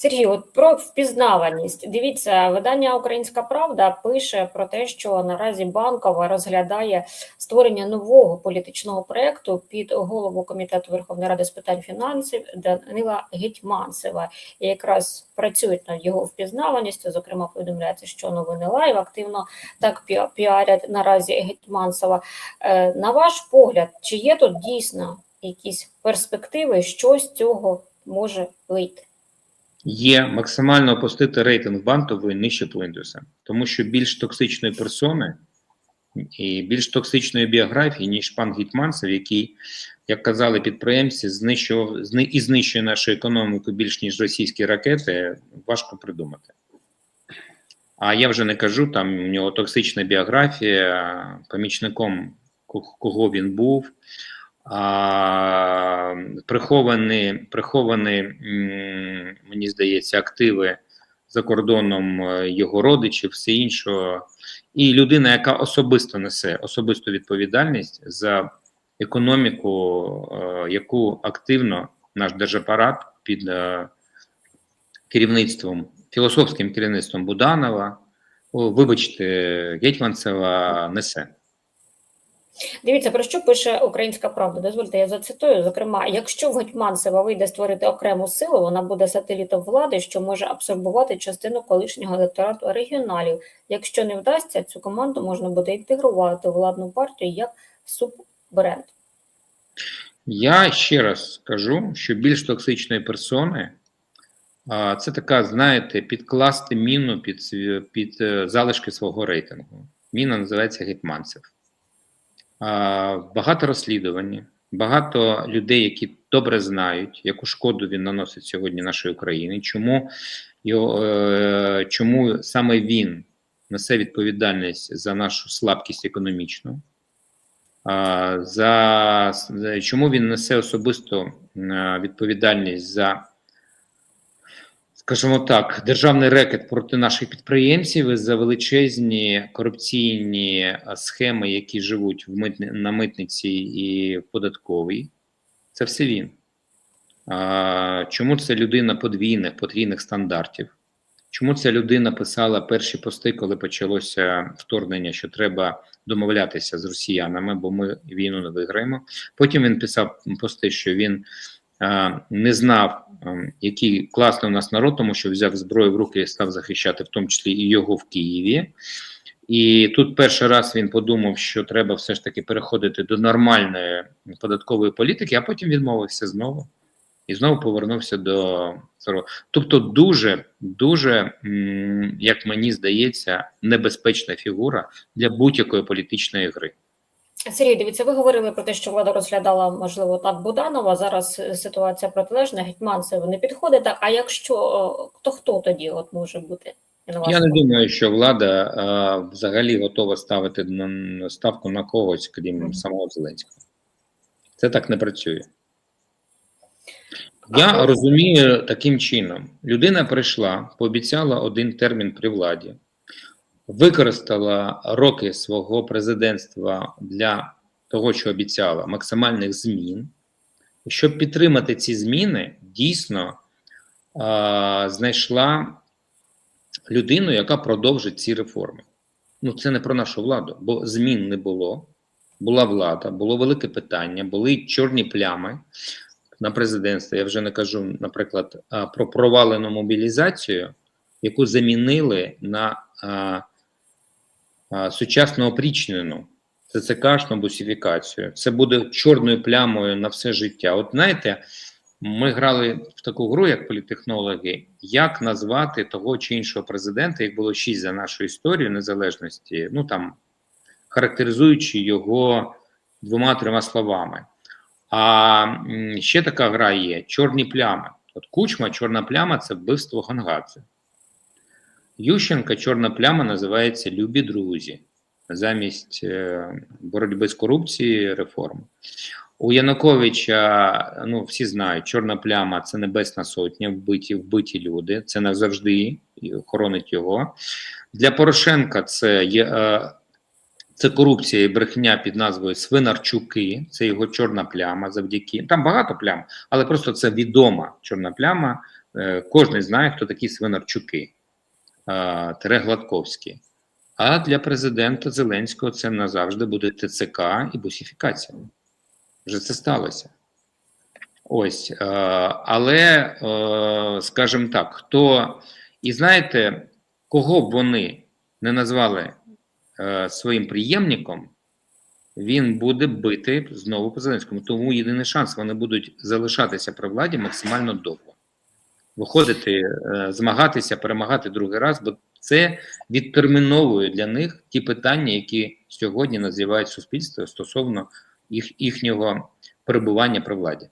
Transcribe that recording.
Сергій, от про впізнаваність. Дивіться, видання Українська Правда пише про те, що наразі банкова розглядає створення нового політичного проєкту під голову комітету Верховної Ради з питань фінансів Данила Гетьманцева. І якраз працюють над його впізнаваністю. Зокрема, повідомляється, що новини лайв активно так піа- піарять наразі Гетьманцева. Е, На ваш погляд, чи є тут дійсно якісь перспективи, що з цього може вийти? Є максимально опустити рейтинг банкової нижче Пліндуса, тому що більш токсичної персони і більш токсичної біографії, ніж пан Гітманцев, який, як казали підприємці, знищував зни- і знищує нашу економіку більш ніж російські ракети, важко придумати. А я вже не кажу, там у нього токсична біографія, помічником кого він був, а, приховані, приховані, мені здається, активи за кордоном е, його родичів, все іншого. І людина, яка особисто несе особисту відповідальність за економіку, е, яку активно наш держапарат під е, керівництвом, філософським керівництвом Буданова, вибачте, Гетьманцева несе. Дивіться, про що пише Українська Правда. Дозвольте, я зацитую. Зокрема, якщо в Гетьманцева вийде створити окрему силу, вона буде сателітом влади, що може абсорбувати частину колишнього електорату регіоналів. Якщо не вдасться, цю команду можна буде інтегрувати у владну партію як суббренд. Я ще раз скажу, що більш токсичної персони це така, знаєте, підкласти міну під, під е, залишки свого рейтингу. Міна називається Гетьманцев. Багато розслідувань, багато людей, які добре знають, яку шкоду він наносить сьогодні нашій Україні, чому, його, е, чому саме він несе відповідальність за нашу слабкість економічну. За, чому він несе особисто відповідальність за, скажімо так, державний рекет проти наших підприємців за величезні корупційні е, схеми, які живуть в митни, на митниці і в податковій. Це все він. А, чому це людина подвійних, потрійних стандартів? Чому ця людина писала перші пости, коли почалося вторгнення, що треба домовлятися з росіянами, бо ми війну не виграємо. Потім він писав пости, що він не знав, е, який класний у нас народ, тому що взяв зброю в руки і став захищати, в тому числі і його в Києві. І тут перший раз він подумав, що треба все ж таки переходити до нормальної податкової політики, а потім відмовився знову і знову повернувся до старого. Тобто, дуже, дуже, як мені здається, небезпечна фігура для будь-якої політичної гри. Сергій, дивіться, ви говорили про те, що влада розглядала, можливо, так Буданова. Зараз е, ситуація протилежна, Гетьманцев не підходить. Так, а якщо то хто тоді от може бути? Я не думаю, що влада а, взагалі готова ставити на на ставку на когось, крім самого Зеленського. Це так не працює. Я розумію таким чином: людина прийшла, пообіцяла один термін при владі, використала роки свого президентства для того, що обіцяла, максимальних змін. Щоб підтримати ці зміни, дійсно а, знайшла людину, яка продовжить ці реформи. Ну, це не про нашу владу, бо змін не було. Була влада, було велике питання, були чорні плями на президентстві. Я вже не кажу, наприклад, про провалену мобілізацію, яку замінили на сучасну опрічнену ЦЦКшну бусифікацію. Це буде чорною плямою на все життя. От знаєте, ми грали в таку гру, як політехнологи, як назвати того чи іншого президента, як було шість за нашу історію незалежності, ну там характеризуючи його двома-трьома словами. А ще така гра є: чорні плями. От Кучма, чорна пляма це вбивство Гонгадзе. Ющенка чорна пляма називається Любі друзі замість е, боротьби з корупцією реформи. У Януковича, ну всі знають, чорна пляма це небесна сотня, вбиті, вбиті люди. Це назавжди і охоронить його. Для Порошенка це є. Е, це корупція і брехня під назвою Свинарчуки, це його чорна пляма завдяки. Там багато плям, але просто це відома чорна пляма е, кожен знає, хто такі Свинарчуки, Тере Гладковські. А для президента Зеленського це назавжди буде ТЦК і бусифікація. Вже це сталося. Ось, е, але, е, скажімо так, хто. І знаєте, кого б вони не назвали е, своїм приємником, він буде бити знову по Зеленському. Тому єдиний шанс вони будуть залишатися при владі максимально довго. Виходити, е, змагатися, перемагати другий раз, бо це відтерміновує для них ті питання, які сьогодні називають суспільство стосовно їх, їхнього перебування при владі.